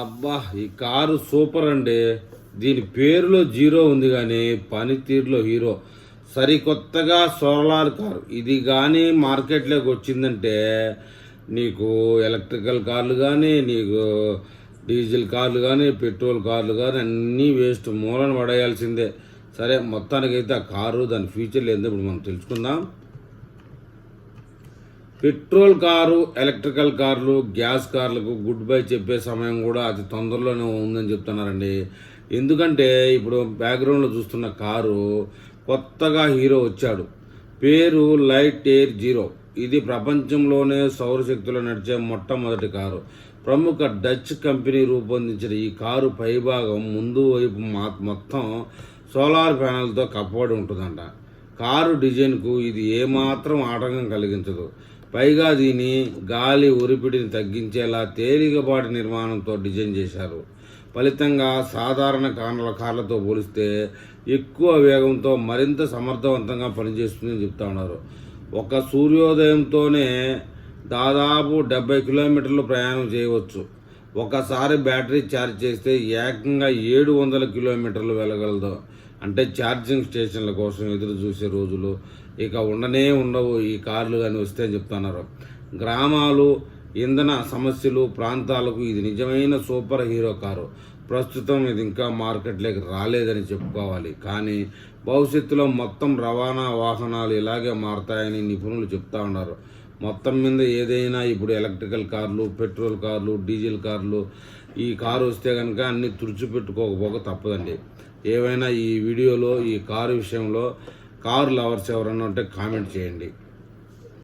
అబ్బా ఈ car super అండి. దీని పేరులో జీరో ఉంది కానీ పనితీరులో హీరో. సరికొత్తగా సోలార్ కారు. ఇది కానీ మార్కెట్లోకి వచ్చిందంటే నీకు ఎలక్ట్రికల్ కార్లు కానీ నీకు డీజిల్ కార్లు కానీ పెట్రోల్ కార్లు కానీ అన్నీ వేస్ట్ మూలన పడేయాల్సిందే. సరే మొత్తానికైతే ఆ కారు దాని ఫ్యూచర్లు ఏందో ఇప్పుడు మనం తెలుసుకుందాం. పెట్రోల్ కారు ఎలక్ట్రికల్ కార్లు గ్యాస్ కార్లకు గుడ్ బై చెప్పే సమయం కూడా అతి తొందరలోనే ఉందని చెప్తున్నారండి. ఎందుకంటే ఇప్పుడు బ్యాక్గ్రౌండ్లో చూస్తున్న కారు కొత్తగా హీరో వచ్చాడు. పేరు లైట్ ఎయిర్ జీరో. ఇది ప్రపంచంలోనే సౌరశక్తిలో నడిచే మొట్టమొదటి కారు. ప్రముఖ డచ్ కంపెనీ రూపొందించిన ఈ కారు పైభాగం ముందు వైపు మా- మొత్తం సోలార్ ప్యానెల్తో కప్పబడి ఉంటుందంట. కారు డిజైన్కు ఇది ఏమాత్రం ఆటంకం కలిగించదు. పైగా దీని గాలి ఉరిపిడిని తగ్గించేలా తేలికపాటి నిర్మాణంతో డిజైన్ చేశారు. ఫలితంగా సాధారణ కార్ల కార్లతో పోలిస్తే ఎక్కువ వేగంతో మరింత సమర్థవంతంగా పనిచేస్తుందని చెప్తా ఉన్నారు. ఒక సూర్యోదయంతోనే దాదాపు డెబ్బై కిలోమీటర్లు ప్రయాణం చేయవచ్చు. ఒకసారి బ్యాటరీ ఛార్జ్ చేస్తే ఏకంగా ఏడు వందల కిలోమీటర్లు వెళ్ళగలదు. అంటే ఛార్జింగ్ స్టేషన్ల కోసం ఎదురు చూసే రోజులు ఇక ఉండనే ఉండవు. ఈ కార్లు కానీ వస్తే అని చెప్తున్నారు. గ్రామాలు ఇంధన సమస్యలు ప్రాంతాలకు ఇది నిజమైన సూపర్ హీరో కారు. ప్రస్తుతం ఇది ఇంకా మార్కెట్లోకి రాలేదని చెప్పుకోవాలి. కానీ భవిష్యత్తులో మొత్తం రవాణా వాహనాలు ఇలాగే మారతాయని నిపుణులు చెప్తా ఉన్నారు. మొత్తం మీద ఏదైనా ఇప్పుడు ఎలక్ట్రికల్ కార్లు పెట్రోల్ కార్లు డీజిల్ కార్లు ఈ కారు వస్తే కనుక అన్ని తుడిచిపెట్టుకోకపోక తప్పదండి. ఏవైనా ఈ వీడియోలో ఈ కారు విషయంలో కారు లవర్స్ ఎవరన్నా ఉంటే కామెంట్ చేయండి.